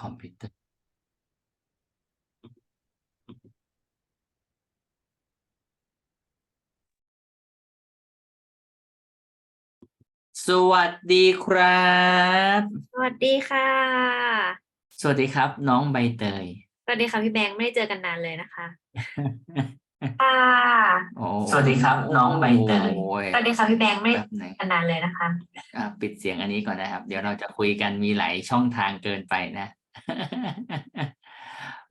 คอมพิวเตอร์ สวัสดีครับ สวัสดีค่ะ สวัสดีครับ น้องใบเตย สวัสดีค่ะพี่แบงค์ไม่ได้เจอกันนานเลยนะคะ ค่ะ โอ้สวัสดีครับ น้องใบเตยสวัสดีค่ะพี่แบงค์ไม่ได้แป๊บหนึง เจอกันนานเลยนะคะ อะปิดเสียงอันนี้ก่อนนะครับ เดี๋ยวเราจะคุยกันมีหลายช่องทางเกินไปนะ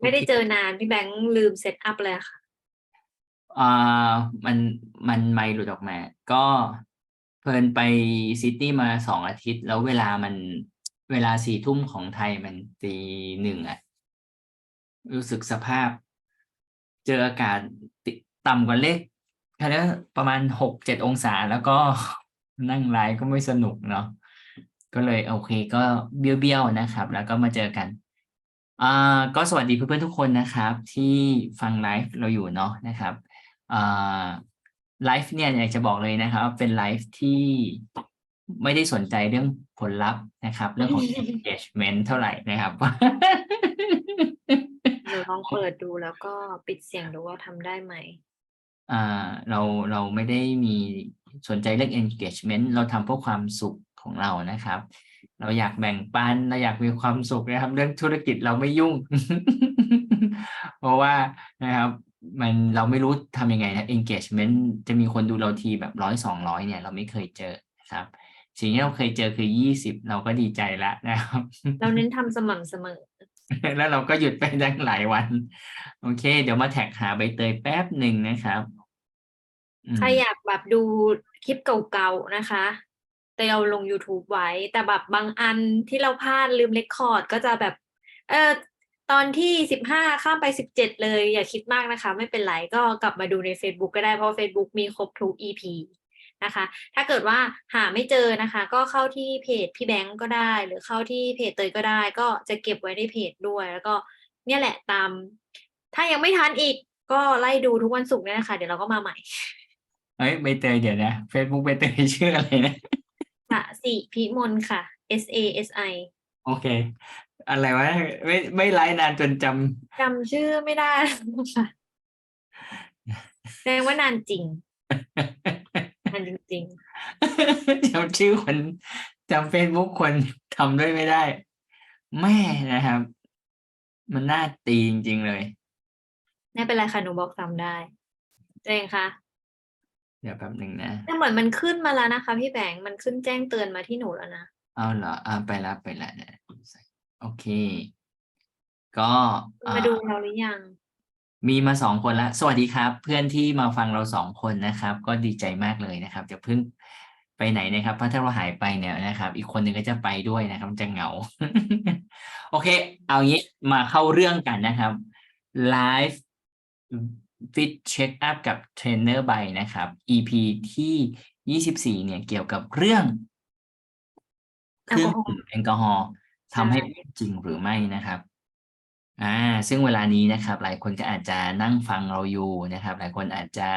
ไม่ได้เจอนานพี่แบงค์ลืมเซตอัพเลยค่ะอ่ามันมันไม่หลุดออกมาก็เพลินไปซิดนีย์มาสองอาทิตย์ แล้วเวลามันเวลาสี่ทุ่มของไทยมันตีหนึ่งอะรู้สึกสภาพ เจออากาศติต่ำกว่าเลขแค่นี้ประมาณหกเจ็ดองศาแล้วก็นั่งไลฟ์ก็ไม่สนุกเนาะ ก็เลยโอเคก็เบี้ยวๆนะครับ แล้วก็มาเจอกันอ่าก็สวัสดีเพื่อนๆทุกคนนะครับ ที่ฟังไลฟ์เราอยู่เนาะนะครับอ่าไลฟ์เนี่ยอยากจะบอกเลยนะครับ เป็นไลฟ์ที่ไม่ได้สนใจเรื่องผลลัพธ์นะครับ เรื่องของ engagement เท่าไหร่นะครับหนูลองเปิดดูแล้วก็ปิดเสียงดูว่าทำได้ไหมอ่าเราเราไม่ได้มีสนใจเรื่อง engagement เราทำเพื่อความสุข ของเรานะครับ เราอยากแบ่งปันเราอยากมีความสุขนะครับ เรื่องธุรกิจเราไม่ยุ่ง เพราะว่านะครับ มันเราไม่รู้ทำยังไงนะ engagement จะมีคนดูเราทีแบบร้อยสองร้อยเนี่ย เราไม่เคยเจอนะครับ สิ่งที่เราเคยเจอคือยี่สิบเราก็ดีใจแล้วนะครับ เราเน้นทำสม่ำเสมอแล้วเราก็หยุดไปตั้งหลายวัน โอเค เดี๋ยวมาแท็กหาใบเตยแป๊บหนึ่งนะครับอืมใครอยากแบบดูคลิปเก่าๆนะคะแต่ เราลง YouTube ไว้ แต่แบบบางอันที่เราพลาดลืมเรคคอร์ดก็จะแบบ เออตอนที่สิบห้าข้ามไปสิบเจ็ดเลย อย่าคิดมากนะคะ ไม่เป็นไรก็กลับมาดูใน Facebook ก็ได้เพราะ Facebook มีครบทุก EP นะคะ ถ้าเกิดว่าหาไม่เจอนะคะ ก็เข้าที่เพจพี่แบงก์ก็ได้ หรือเข้าที่เพจเตยก็ได้ ก็จะเก็บไว้ในเพจด้วยแล้วก็เนี่ยแหละตาม ถ้ายังไม่ทันอีกก็ไล่ดูทุกวันศุกร์เนี่ยนะคะเดี๋ยวเราก็มาใหม่ เอ้ยใบเตยเดี๋ยวนะ Facebook ใบเตยชื่ออะไรนะ สะสิพิมลค่ะ S A S I โอเค อะไรวะไม่ไม่ไลฟ์นานจนจจำชื่อไม่ได้ค่ะแสดงว่านานจริงำ นานจริงจำชื่อคนจำเฟซบุ๊กคนทำด้วยไม่ได้ แม่นะครับ มันน่าตีจริงๆเลย ๆไม่เป็นไรค่ะ หนูบอกจำได้ตัวเองคะ เดี๋ยวแป๊บหนึ่งนะแต่เหมือนมันขึ้นมาแล้วนะคะ พี่แบงค์มันขึ้นแจ้งเตือนมาที่หนูแล้วนะเอาเหรออ่าไปละไปละเนี่ยโอเค ก็มาอ่าดูเราหรือยัง มีมาสองคนละสวัสดีครับ เพื่อนที่มาฟังเราสองคนนะครับ ก็ดีใจมากเลยนะครับจะเพิ่งไปไหนนะครับเพราะถ้าเราหายไปเนี่ยนะครับ อีกคนหนึ่งก็จะไปด้วยนะครับมันจะเหงา โอเค เอางี้มาเข้าเรื่องกันนะครับ Live Fit Check Up กับเทรนเนอร์ใบนะครับ EP ที่ยี่สิบสี่เนี่ยเกี่ยวกับเรื่องเครื่องดื่มแอลกอฮอล์ทำให้อ้วนจริงหรือไม่นะครับ อ่า ซึ่งเวลานี้นะครับ หลายคนก็อาจจะนั่งฟังเราอยู่นะครับ หลายคนอาจจะ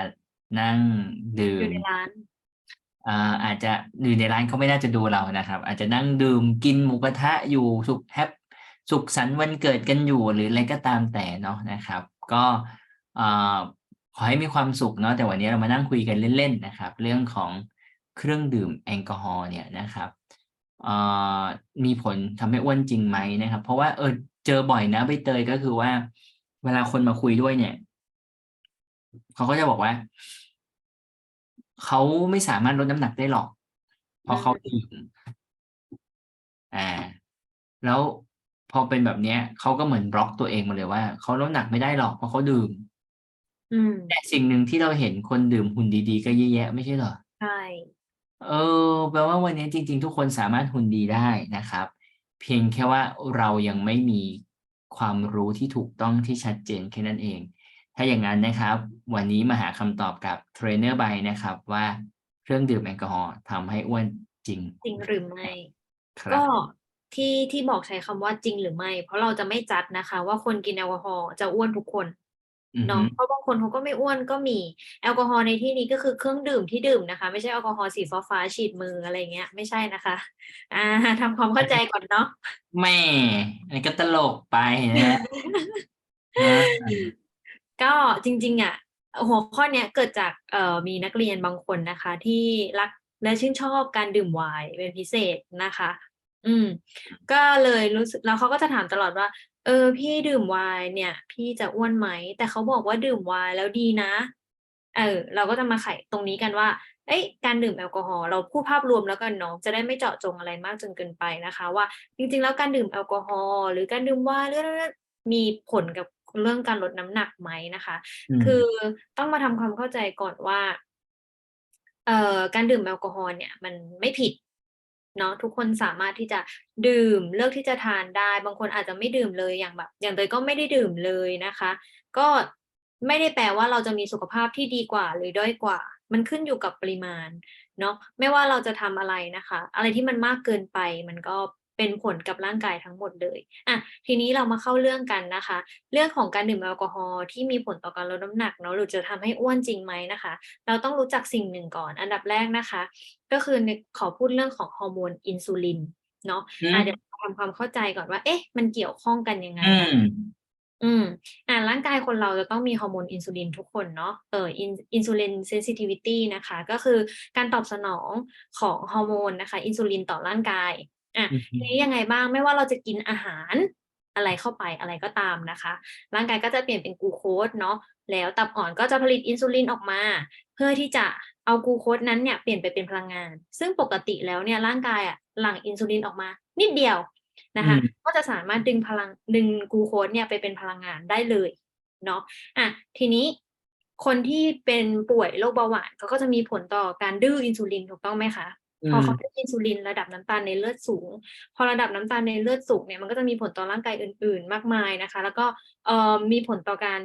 นั่งดื่อยู่มในร้านอ่าอาจจะอยู่ในร้านเขาไม่น่าจะดูเรานะครับ อาจจะนั่งดื่มกินหมูกระทะอยู่สุขแฮปสุขสันต์วันเกิดกันอยู่หรืออะไรก็ตามแต่เนาะนะครับ ก็อ่า ขอให้มีความสุขเนาะแต่วันนี้เรามานั่งคุยกันเล่นๆนะครับ เรื่องของเครื่องดื่มแอลกอฮอล์เนี่ยนะครับมีผลทำให้อ้วนจริงไหมนะครับ เพราะว่าเออเจอบ่อยนะใบเตยก็คือว่า เวลาคนมาคุยด้วยเนี่ยเขาก็จะบอกว่าเขาไม่สามารถลดน้ำหนักได้หรอก เพราะเขาดื่มอ่า แล้วพอเป็นแบบเนี้ยเขาก็เหมือนบล็อกตัวเองมาเลยว่าเขาลดหนักไม่ได้หรอกเพราะเขาดื่ม แต่สิ่งหนึ่งที่เราเห็นคนดื่มหุ่นดีๆ ก็เยอะแยะไม่ใช่เหรอ ใช่ เออแปลว่าวันนี้จริง ๆ ทุกคนสามารถหุ่นดีได้นะครับ เพียงแค่ว่าเรายังไม่มีความรู้ที่ถูกต้องที่ชัดเจนแค่นั้นเอง ถ้าอย่างนั้นนะครับ วันนี้มาหาคำตอบกับเทรนเนอร์ใบนะครับว่าเครื่องดื่มแอลกอฮอล์ทำให้อ้วนจริง จริงหรือไม่ครับก็ที่ที่บอกใช้คำว่าจริงหรือไม่ เพราะเราจะไม่จัดนะคะ ว่าคนกินแอลกอฮอล์จะอ้วนทุกคนอือฮึ เนาะเพราะบางคนเขาก็ไม่อ้วนก็มีแอลกอฮอล์ในที่นี้ก็คือเครื่องดื่มที่ดื่มนะคะ ไม่ใช่แอลกอฮอล์สีฟ้าๆฉีดมืออะไรเงี้ย ไม่ใช่นะคะ อ่าทำความเข้าใจก่อนเนาะแหม่อันนี้ก็ตลกไปนะนะก็จริง ๆ อะ หัวข้อเนี้ยเกิดจากเอ่อมีนักเรียนบางคนนะคะ ที่รักและชื่นชอบการดื่มไวน์เป็นพิเศษนะคะ อืม ก็เลยรู้สึกแล้วเขาก็จะถามตลอดว่า เออ พี่ดื่มไวน์เนี่ย พี่จะอ้วนไหม แต่เขาบอกว่าดื่มไวน์แล้วดีนะ เออ เราก็จะมาไขตรงนี้กันว่า เอ้ยการดื่มแอลกอฮอล์เราพูดภาพรวมแล้วกันเนาะจะได้ไม่เจาะจงอะไรมากจนเกินไปนะคะ ว่า จริง ๆ แล้วการดื่มแอลกอฮอล์หรือการดื่มไวน์หรืออะไรมีผลกับเรื่องการลดน้ำหนักไหมนะคะมคือต้องมาทำความเข้าใจก่อนว่าเอ่อการดื่มแอลกอฮอล์เนี่ย มันไม่ผิด เนาะทุกคนสามารถที่จะดื่มเลือกที่จะทานได้ บางคนอาจจะไม่ดื่มเลยอย่างแบบ อย่างเตยก็ไม่ได้ดื่มเลยนะคะ ก็ไม่ได้แปลว่าเราจะมีสุขภาพที่ดีกว่าหรือด้อยกว่า มันขึ้นอยู่กับปริมาณเนาะไม่ว่าเราจะทำอะไรนะคะ อะไรที่มันมากเกินไปมันก็ เป็นผลกับร่างกายทั้งหมดเลยอะทีนี้เรามาเข้าเรื่องกันนะคะ เรื่องของการดื่มแอลกอฮอล์ที่มีผลต่อการลดน้ำหนักเนาะหรือจะทำให้อ้วนจริงไหมนะคะ เราต้องรู้จักสิ่งหนึ่งก่อน อันดับแรกนะคะ ก็คือในขอพูดเรื่องของฮอร์โมนอินซูลินเนาะอืมอะเดี๋ยวเราทำความเข้าใจก่อนว่า เอ๊ะ มันเกี่ยวข้องกันยังไงอืนะมอืม อ่าร่างกายคนเราจะต้องมีฮอร์โมนอินซูลินทุกคนเนาะ เอออินอินซูลินเซนซิทิวิตี้นะคะ ก็คือการตอบสนองของฮอร์โมนนะคะ อินซูลินต่อร่างกาย อะอือฮึทีนี้ยังไงบ้างไม่ว่าเราจะกินอาหารอะไรเข้าไปอะไรก็ตามนะคะ ร่างกายก็จะเปลี่ยนเป็นกลูโคสเนาะแล้วตับอ่อนก็จะผลิตอินซูลินออกมา เพื่อที่จะเอากลูโคสนั้นเนี่ยเปลี่ยนไปเป็นพลังงาน ซึ่งปกติแล้วเนี่ยร่างกายอะหลั่งอินซูลินออกมา นิดเดียวนะคะอืมก็จะสามารถดึงพลังดึงกลูโคสเนี่ยไปเป็นพลังงานได้เลยเนาะอะทีนี้คนที่เป็นป่วยโรคเบาหวานเขาก็จะมีผลต่อการดื้ออินซูลินถูกต้องไหมคะ พอเขาได้อินซูลินระดับน้ำตาลในเลือดสูง พอระดับน้ำตาลในเลือดสูงเนี่ยมันก็จะมีผลต่อร่างกายอื่น ๆ มากมายนะคะ แล้วก็เอ่อมีผลต่อการ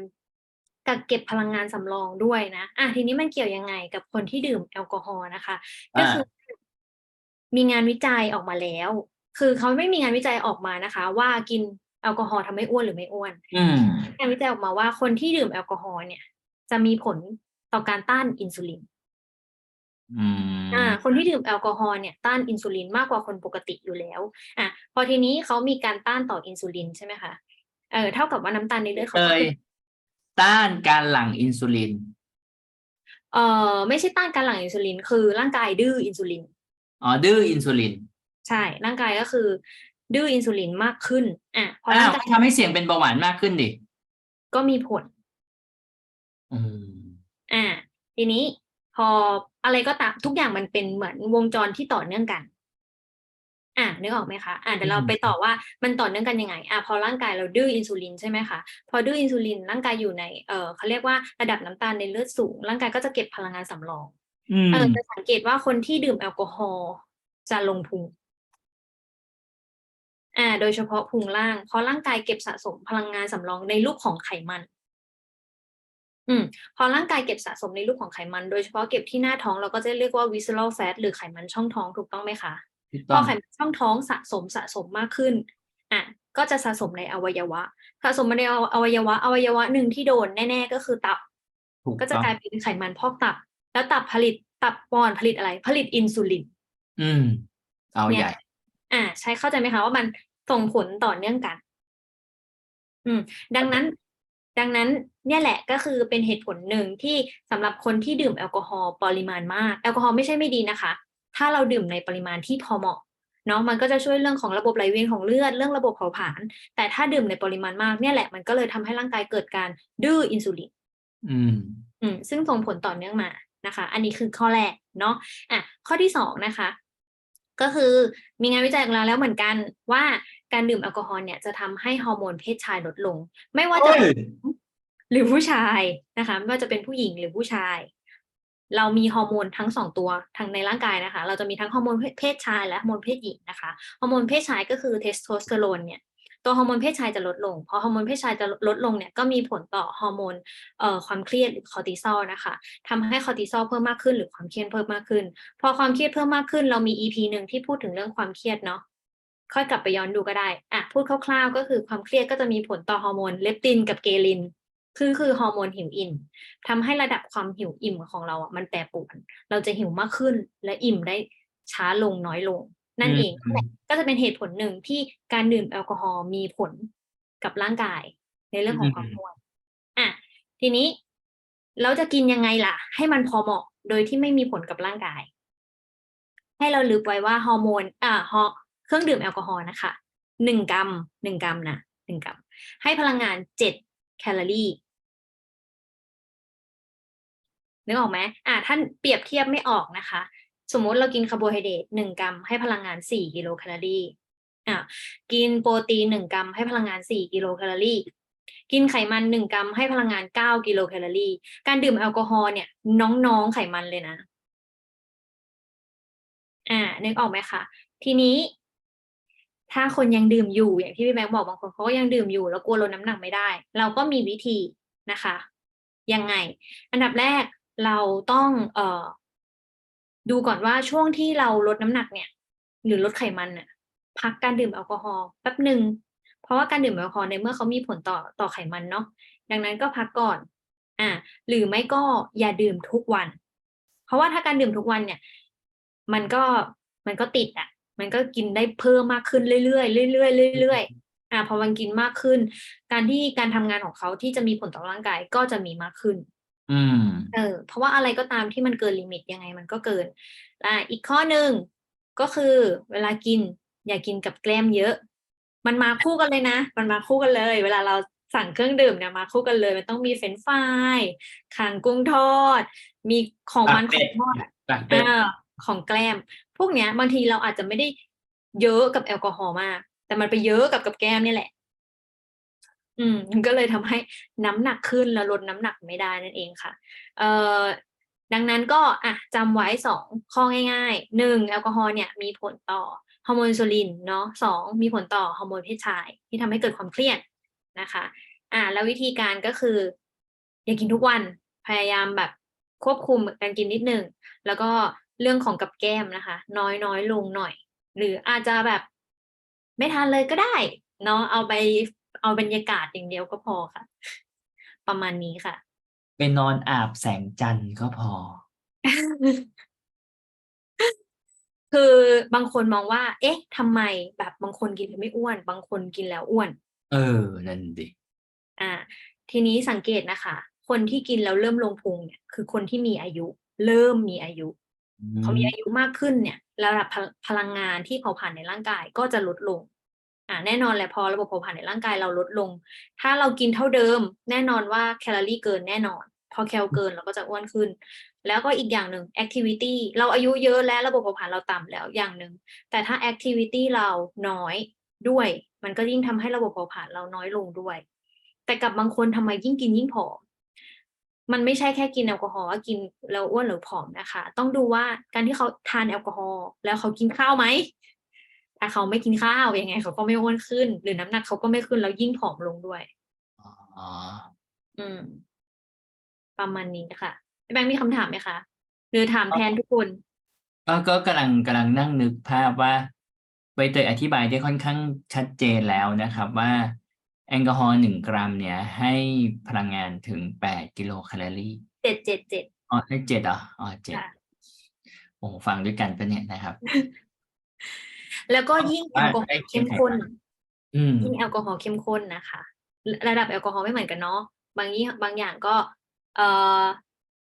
กักเก็บพลังงานสำรองด้วยนะอะทีนี้มันเกี่ยวยังไงกับคนที่ดื่มแอลกอฮอล์นะคะ ก็อ่าคือ มีงานวิจัยออกมาแล้ว คือเขาไม่มีงานวิจัยออกมานะคะ ว่ากินแอลกอฮอล์ทำให้อ้วนหรือไม่อ้วนอืมงานวิจัยออกมาว่าคนที่ดื่มแอลกอฮอล์เนี่ย จะมีผลต่อการต้านอินซูลิน อืมอ่าคนที่ดื่มแอลกอฮอล์เนี่ยต้านอินซูลินมากกว่าคนปกติอยู่แล้วอะพอทีนี้เขามีการต้านต่ออินซูลินใช่ไหมคะเออเท่ากับว่าน้ำตาลในเลือดเขาเตก็ยขึ้นต้านการหลั่งอินซูลิน เอ่อไม่ใช่ต้านการหลั่งอินซูลิน คือร่างกายดื้ออินซูลิน อ๋อ ดื้ออินซูลินใช่ ร่างกายก็คือ ดื้ออินซูลินมากขึ้นอะพออ้าร่าวงกายก็ทำให้เสี่ยงเป็นเบาหวานมากขึ้นดิก็มีผล อืม อ่า ทีนี้ พออะไรก็ตามทุกอย่างมันเป็นเหมือนวงจรที่ต่อเนื่องกัน อ่านึกออกไหมคะอ่าเดี๋ยวเราอืมไปต่อว่ามันต่อเนื่องกันยังไงอ่าพอร่างกายเราดื้ออินซูลินใช่ไหมคะพอดื้ออินซูลินร่างกายอยู่ในเออเขาเรียกว่าระดับน้ำตาลในเลือดสูง ร่างกายก็จะเก็บพลังงานสำรองอืมเออจะสังเกตว่าคนที่ดื่มแอลกอฮอล์จะลงพุงอ่า โดยเฉพาะพุงล่าง เพราะร่างกายเก็บสะสมพลังงานสำรองในรูปของไขมัน อืมพอร่างกายเก็บสะสมในรูปของไขมัน โดยเฉพาะเก็บที่หน้าท้องเราก็จะเรียกว่า visceral fat หรือไขมันช่องท้องถูกต้องไหมคะถูกพต้อองไขมันช่องท้องสะสมสะสมมากขึ้นอะก็จะสะสมในอวัยวะ สะสมในอวัยวะ อวัยวะหนึ่งที่โดนแน่ ๆ ก็คือตับถูกก็จะต้องกลายเป็นไขมันพอกตับ แล้วตับผลิตตับปอนผลิตอะไร ผลิตอินซูลิน อืม เอาเนี่ยใหญ่ อ่า ใช้เข้าใจไหมคะว่ามันส่งผลต่อเนื่องกัน อืม ดังนั้น ดังนั้นเนี่ยแหละก็คือเป็นเหตุผลหนึ่งที่สำหรับคนที่ดื่มแอลกอฮอล์ปริมาณมาก แอลกอฮอล์ไม่ใช่ไม่ดีนะคะ ถ้าเราดื่มในปริมาณที่พอเหมาะเนาะมันก็จะช่วยเรื่องของระบบไหลเวียนของเลือดเรื่องระบบเผาผลาญแต่ถ้าดื่มในปริมาณมากเนี่ยแหละมันก็เลยทำให้ร่างกายเกิดการดื้ออินซูลินอืมอืมซึ่งส่งผลต่อเนื่องมานะคะ อันนี้คือข้อแรกเนาะอะข้อที่สองนะคะ ก็คือมีงานวิจัยออกมาแล้วเหมือนกันว่า การดื่มแอลกอฮอล์เนี่ยจะทำให้ฮอร์โมนเพศชายลดลง ไม่ว่าจะเอ้ยหรือผู้ชายนะคะไม่ว่าจะเป็นผู้หญิงหรือผู้ชาย เรามีฮอร์โมนทั้งสองตัวทั้งในร่างกายนะคะ เราจะมีทั้งฮอร์โมนเพศชายและฮอร์โมนเพศหญิงนะคะฮอร์โมนเพศชายก็คือเทสโทสเตอโรนเนี่ยตัวฮอร์โมนเพศชายจะลดลง พอฮอร์โมนเพศชายจะลดลงเนี่ยก็มีผลต่อฮอร์โมนเอ่อความเครียดหรือคอร์ติซอลนะคะทำให้คอร์ติซอลเพิ่มมากขึ้นหรือความเครียดเพิ่มมากขึ้น พอความเครียดเพิ่มมากขึ้น เรามี EP หนึ่งที่พูดถึงเรื่องความเครียดเนาะ ค่อยกลับไปย้อนดูก็ได้อะพูดคร่าวๆ ก็คือความเครียดก็จะมีผลต่อฮอร์โมนเลปตินกับเกลินคือคือฮอร์โมนหิวอิ่มทำให้ระดับความหิวอิ่มของเราอะมันแปรปรวน เราจะหิวมากขึ้นและอิ่มได้ช้าลงน้อยลง นั่นอืมเองนั่นแหละก็จะเป็นเหตุผลหนึ่งที่การดื่มแอลกอฮอล์มีผลกับร่างกาย ในเรื่องของความอ้วนอะทีนี้เราจะกินยังไงล่ะ ให้มันพอเหมาะโดยที่ไม่มีผลกับร่างกาย ให้เราลึกไว้ว่าฮอร์โมนอ่าฮอ เครื่องดื่มแอลกอฮอล์นะคะหนึ่งกรัมหนึ่งกรัมนะหนึ่งกรัม ให้พลังงานเจ็ดแคลอรี่นึกออกไหมอ่าท่านเปรียบเทียบไม่ออกนะคะ สมมติเรากินคาร์โบไฮเดรตหนึ่งกรัม ให้พลังงานสี่กิโลแคลอรี่อ่ากินโปรตีนหนึ่งกรัม ให้พลังงานสี่กิโลแคลอรี่ กินไขมันหนึ่งกรัม ให้พลังงานเก้ากิโลแคลอรี่ การดื่มแอลกอฮอล์เนี่ย น้องๆไขมันเลยนะ อ่านึกออกไหมคะ ทีนี้ ถ้าคนยังดื่มอยู่อย่างที่พี่แบงค์บอกบางคนเขาก็ยังดื่มอยู่แล้วกลัวลดน้ำหนักไม่ได้ เราก็มีวิธีนะคะ ยังไง อันดับแรกเราต้องเอ่อดูก่อนว่าช่วงที่เราลดน้ำหนักเนี่ย หรือลดไขมันเนี่ยพักการดื่มแอลกอฮอล์แป๊บหนึ่งเพราะว่าการดื่มแอลกอฮอล์ในเมื่อเขามีผลต่อต่อไขมันเนาะดังนั้นก็พักก่อน อ่า หรือไม่ก็อย่าดื่มทุกวัน เพราะว่าถ้าการดื่มทุกวันเนี่ย มันก็มันก็ติดอะ มันก็กินได้เพิ่มมากขึ้นเรื่อยๆเรื่อยๆเรื่อยๆอ่าพอมันกินมากขึ้น การที่การทำงานของเขาที่จะมีผลต่อร่างกายก็จะมีมากขึ้น อืมเออเพราะว่าอะไรก็ตามที่มันเกินลิมิตยังไงมันก็เกินอ่าอีกข้อหนึ่งก็คือเวลากินอย่ากินกับแกล้มเยอะ มันมาคู่กันเลยนะ มันมาคู่กันเลย เวลาเราสั่งเครื่องดื่มเนี่ยมาคู่กันเลย มันต้องมีเฟรนช์ฟรายคางกุ้งทอด มีของมันปากขเป็อดงทอดอะปากเป็ดอ่า ของแกล้ม พวกเนี้ยบางทีเราอาจจะไม่ได้เยอะกับแอลกอฮอล์มาก แต่มันไปเยอะกับกับแก้มนี่แหละ อืมก็เลยทำให้น้ำหนักขึ้นแล้วลดน้ำหนักไม่ได้นั่นเองค่ะ เอ่อดังนั้นก็อะจำไว้สองข้อง่ายๆหนึ่งแอลกอฮอล์เนี่ยมีผลต่อฮอร์โมนอินซูลินเนาะสองมีผลต่อฮอร์โมนเพศชาย ที่ทำให้เกิดความเครียดนะคะ อ่าแล้ววิธีการก็คือ อย่ากินทุกวันพยายามแบบควบคุมการกินนิดหนึ่งแล้วก็ เรื่องของกับแก้มนะคะ น้อยน้อยลงหน่อย หรืออาจจะแบบ ไม่ทานเลยก็ได้เนาะเอาไปเอาบรรยากาศอย่างเดียวก็พอค่ะ ประมาณนี้ค่ะไปนอนอาบแสงจันทร์ก็พอ คือบางคนมองว่า เอ๊ะทำไมแบบบางคนกินแล้วไม่อ้วน บางคนกินแล้วอ้วน เออ นั่นดิอ่า ทีนี้สังเกตนะคะ คนที่กินแล้วเริ่มลงพุงเนี่ย คือคนที่มีอายุ เริ่มมีอายุอื เขามีอายุมากขึ้นเนี่ยระดับพลังงานที่เผาผลาญในร่างกายก็จะลดลง อ่าแน่นอนแหละพอระบบเผาผลาญในร่างกายเราลดลง ถ้าเรากินเท่าเดิม แน่นอนว่าแคลอรี่เกินแน่นอน พอแคลเกินเราก็จะอ้วนขึ้น แล้วก็อีกอย่างหนึ่ง activity เราอายุเยอะและระบบเผาผลาญเราต่ำแล้วอย่างหนึ่งแต่ถ้า activity เราน้อยด้วย มันก็ยิ่งทำให้ระบบเผาผลาญเราน้อยลงด้วย แต่กับบางคนทำไมยิ่งกินยิ่งผอม มันไม่ใช่แค่กินแอลกอฮอล์ว่ากินแล้วอ้วนหรือผอมนะคะ ต้องดูว่าการที่เขาทานแอลกอฮอล์แล้วเขากินข้าวไหมถ้าเขาไม่กินข้าวยังไง เขาก็ไม่อ้วนขึ้น หรือน้ำหนักเขาก็ไม่ขึ้นแล้วยิ่งผอมลงด้วยอ๋ออืม ประมาณนี้ค่ะพี่แบงค์มีคำถามไหมคะหรือถามแทนทุกคนก็ก็กำลังกำลังนั่งนึกภาพว่าใบเตยอธิบายได้ค่อนข้างชัดเจนแล้วนะครับว่า แอลกอฮอล์หนึ่งกรัมเนี่ย ให้พลังงานถึงแปดกิโลแคลอรี่เจ็ดเจ็ดเจ็ดอ๋อให้เจ็ดเหรออ๋อเจ็ดค่ะ โอ้ฟังด้วยกันปะเนี่ยนะครับ แล้วก็ยิ่งแอลกอฮอได้ล์เค็เข้มมไขมันข้น อืม ยิ่งแอลกอฮอล์เข้มข้นนะคะระดับแอลกอฮอล์ไม่เหมือนกันเนาะบางยี่บางอย่างก็ เอ่อ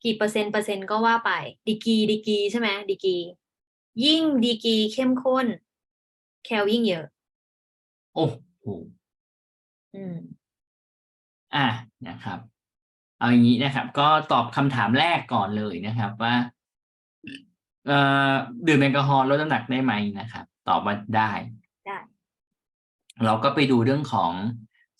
กี่เปอร์เซ็นต์เปอร์เซ็นต์ก็ว่าไปดีกรีดีกรีใช่ไหมดีกรียิ่งดีกรีเข้มข้น แคลยิ่งเยอะ โอ้โห อืม อะนะครับ เอาอย่างนี้นะครับ ก็ตอบคำถามแรกก่อนเลยนะครับว่า เอ่อดื่มแอลกอฮอล์ลดน้ำหนักได้ไหมนะครับ ตอบว่าได้ ได้ เราก็ไปดูเรื่องของ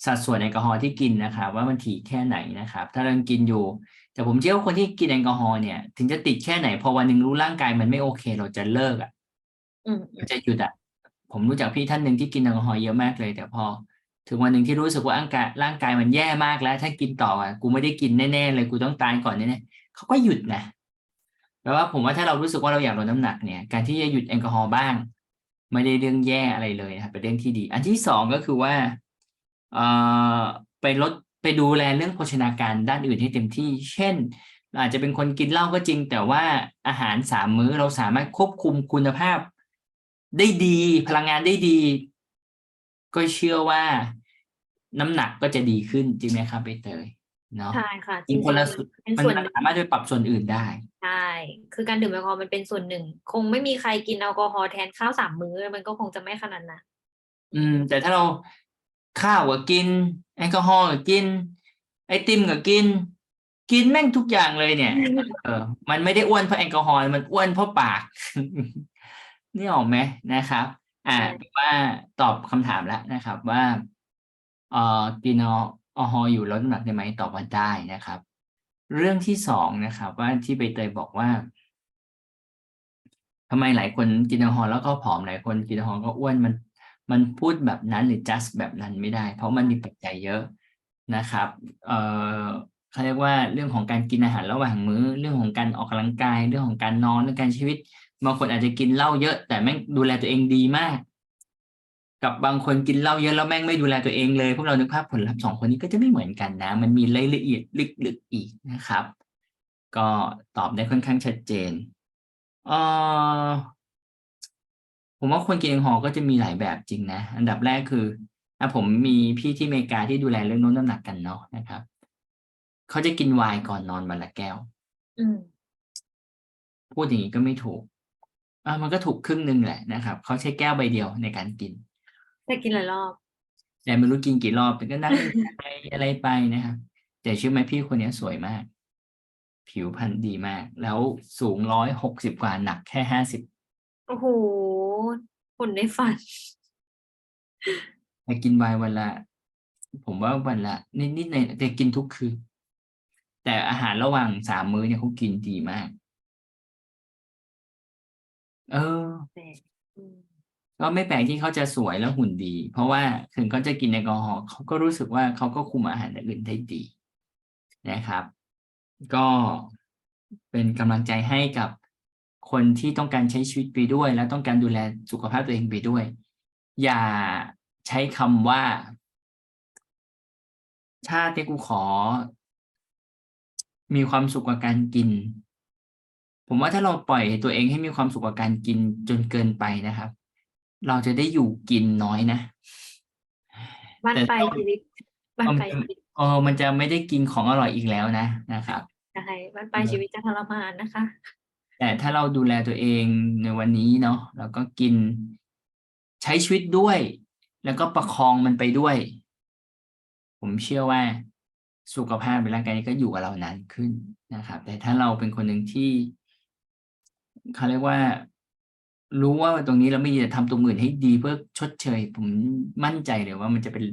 สัดส่วนแอลกอฮอล์ที่กินนะครับ ว่ามันถี่แค่ไหนนะครับ ถ้าเรายังกินอยู่ แต่ผมเชื่อว่าคนที่กินแอลกอฮอล์เนี่ย ถึงจะติดแค่ไหน พอวันหนึ่งรู้ร่างกายมันไม่โอเค เราจะเลิกอะอืมมันจะหยุดอะผมรู้จักพี่ท่านหนึ่งที่กินแอลกอฮอล์เยอะมากเลย แต่พอ ถึงวันหนึ่งที่รู้สึกว่าร่างกายร่างกายมันแย่มากแล้ว ถ้ากินต่ออะกูไม่ได้กินแน่ๆเลยกูต้องตายก่อนแน่ๆเขาก็หยุดนะแปลว่าผมว่าถ้าเรารู้สึกว่าเราอยากลดน้ำหนักเนี่ย การที่จะหยุดแอลกอฮอล์บ้าง ไม่ได้เรื่องแย่อะไรเลยนะครับเป็นเรื่องที่ดี อันที่สองก็คือว่าเอ่อไปลดไปดูแลเรื่องโภชนาการด้านอื่นให้เต็มที่ เช่นอาจจะเป็นคนกินเหล้าก็จริง แต่ว่าอาหารสามมื้อเราสามารถควบคุมคุณภาพได้ดี พลังงานได้ดี ก็เชื่อว่า น้ำหนักก็จะดีขึ้นจริงไหมครับใบเตยเนาะใช่ค่ะกินคนละจริส่งวนๆเป็นมันส่วนหนึ่งสามารถไปปรับส่วนอื่นได้ใช่คือการดื่มแอลกอฮอล์มันเป็นส่วนหนึ่ง คงไม่มีใครกินแอลกอฮอล์แทนข้าวสามมื้อมันก็คงจะไม่ขนาดนั้นอืม แต่ถ้าเราข้าวก็กิน แอลกอฮอล์ก็กิน ไอติมก็กิน กินแม่งทุกอย่างเลยเนี่ย เออ มันไม่ได้อ้วนเพราะแอลกอฮอล์มันอ้วนเพราะปาก นี่ออกไหมนะครับ อ่าใช่แปลว่าตอบคำถามแล้วนะครับว่า เอ่อกินแอลกอฮอล์อยู่ลดน้ำหนักได้ไหมตอบว่าได้นะครับ เรื่องที่สองนะครับ ว่าที่ใบเตยบอกว่าทำไมหลายคนกินแอลกอฮอล์แล้วก็ผอมหลายคนกินแอลกอฮอล์ก็อ้วนมัน มันพูดแบบนั้นหรือ just แบบนั้นไม่ได้ เพราะมันมีปัจจัยเยอะนะครับเอ่อเขาเรียกว่าเรื่องของการกินอาหารระหว่างมื้อ เรื่องของการออกกำลังกาย เรื่องของการนอนเรื่องการชีวิตบางคนอาจจะกินเหล้าเยอะ แต่แม่งดูแลตัวเองดีมาก กับบางคนกินเหล้าเยอะแล้วแม่งไม่ดูแลตัวเองเลย พวกเรานึกภาพผลลัพธ์สองคนนี้ก็จะไม่เหมือนกันนะ มันมีรายละเอียดลึกๆอีกนะครับ ก็ตอบได้ค่อนข้างชัดเจนเออผมว่าคนกินแอลกอฮอล์ก็จะมีหลายแบบจริงนะ อันดับแรกคืออะผมมีพี่ที่อเมริกาที่ดูแลเรื่องลดน้ำหนักกันเนาะนะครับเขาจะกินไวน์ก่อนนอนวันละแก้วอืมพูดอย่างนี้ก็ไม่ถูกอะมันก็ถูกครึ่งหนึ่งแหละนะครับเขาใช้แก้วใบเดียวในการกิน แต่กินหลายรอบ แต่ไม่รู้กินกี่รอบแต่ก็นั่งไปอะไรไปนะครับ แต่เชื่อไหมพี่คนเนี้ยสวยมาก ผิวพรรณดีมาก แล้วสูงร้อยหกสิบกว่าหนักแค่ห้าสิบโอ้โหผลในฝัน แต่กินไวน์วันละ ผมว่าวันละ นิดๆในแต่กินทุกคืนแต่อาหารระหว่างสามมื้อเนี่ยเขากินดีมาก เออ แต่อืม ก็ไม่แปลกที่เขาจะสวยและหุ่นดี เพราะว่าถึงเขาจะกินแอลกอฮอล์เขาก็รู้สึกว่าเขาก็คุมอาหารอื่นได้ดีนะครับ ก็เป็นกำลังใจให้กับคนที่ต้องการใช้ชีวิตไปด้วย และต้องการดูแลสุขภาพตัวเองไปด้วย อย่าใช้คำว่าชาติที่กูขอ มีความสุขกับการกิน ผมว่าถ้าเราปล่อยตัวเองให้มีความสุขกับการกินจนเกินไปนะครับ เราจะได้อยู่กินน้อยนะบ้านแต่ปลายต้องชีวิตบ้านเอาปลายชีวิตเออมันจะไม่ได้กินของอร่อยอีกแล้วนะนะครับใช่บ้านปลายชีวิตจะทรมานนะคะ แต่ถ้าเราดูแลตัวเองในวันนี้เนาะแล้วก็กินใช้ชีวิตด้วย แล้วก็ประคองมันไปด้วย ผมเชื่อว่าสุขภาพในร่างกายนี้ก็อยู่กับเรานานขึ้นนะครับ แต่ถ้าเราเป็นคนหนึ่งที่เขาเรียกว่า รู้ว่าตรงนี้เราไม่ดีแต่ทำตรงอื่นให้ดีเพื่อชดเชย ผมมั่นใจเลยว่ามันจะเป็น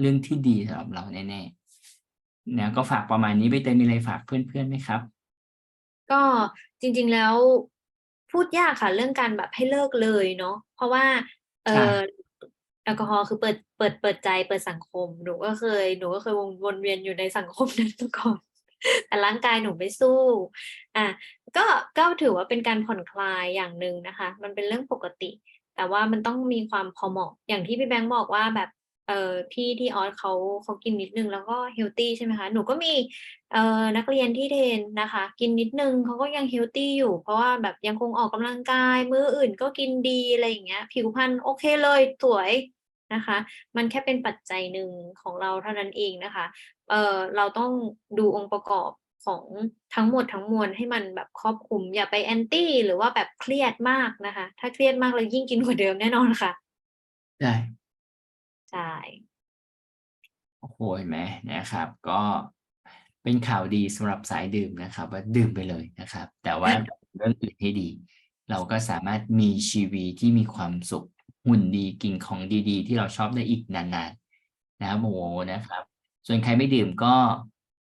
เรื่องที่ดีสำหรับเราแน่ๆเนี่ยก็ฝากประมาณนี้ไปเตยมีอะไรฝากเพื่อนๆไหมครับ ก็จริง ๆแล้วพูดยากค่ะ เรื่องการแบบให้เลิกเลยเนาะเพราะว่า เอค่ะอแอลกอฮอล์คือเปิดเปิดเปิดใจเปิดสังคมหนูก็เคยหนูก็เคยวนวนเวียนอยู่ในสังคมนั้นมาก่อนแต่ร่างกายหนูไม่สู้ อะก็ก็ถือว่าเป็นการผ่อนคลายอย่างหนึ่งนะคะ มันเป็นเรื่องปกติ แต่ว่ามันต้องมีความพอเหมาะ อย่างที่พี่แบงค์บอกว่าแบบเอ่อพี่ที่ออสเขาเขากินนิดนึงแล้วก็เฮลตี้ใช่ไหมคะ หนูก็มีเอ่อนักเรียนที่เทรนนะคะ กินนิดนึงเขาก็ยังเฮลตี้อยู่ เพราะว่าแบบยังคงออกกำลังกาย มื้ออื่นก็กินดีอะไรอย่างเงี้ย ผิวพรรณโอเคเลยสวยนะคะ มันแค่เป็นปัจจัยหนึ่งของเราเท่านั้นเองนะคะเอ่อเราต้องดูองค์ประกอบ ของทั้งหมดทั้งมวลให้มันแบบครอบคลุม อย่าไปแอนตี้หรือว่าแบบเครียดมากนะคะ ถ้าเครียดมากแล้วยิ่งกินกว่าเดิมแน่นอนค่ะใช่ใช่โอ้โหเห็นไหมนะครับ ก็เป็นข่าวดีสำหรับสายดื่มนะครับ ว่าดื่มไปเลยนะครับ แต่ว่าเรื่องอื่นให้ดี เราก็สามารถมีชีวิตที่มีความสุขหุ่นดีกินของดี ๆ ที่เราชอบได้อีกนานๆนะครับโอ้โหนะครับ ส่วนใครไม่ดื่มก็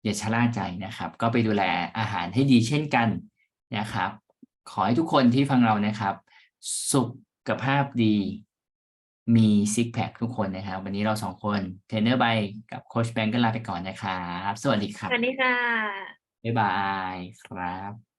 อย่าชะล่าใจนะครับ ก็ไปดูแลอาหารให้ดีเช่นกันนะครับ ขอให้ทุกคนที่ฟังเรานะครับ สุขภาพดีมีซิกแพคทุกคนนะครับ วันนี้เราสองคนเทรนเนอร์ใบกับโค้ชแบงก์ก็ลาไปก่อนนะครับ สวัสดีคสรับวัสดีค่ะ บ๊ายบายครับ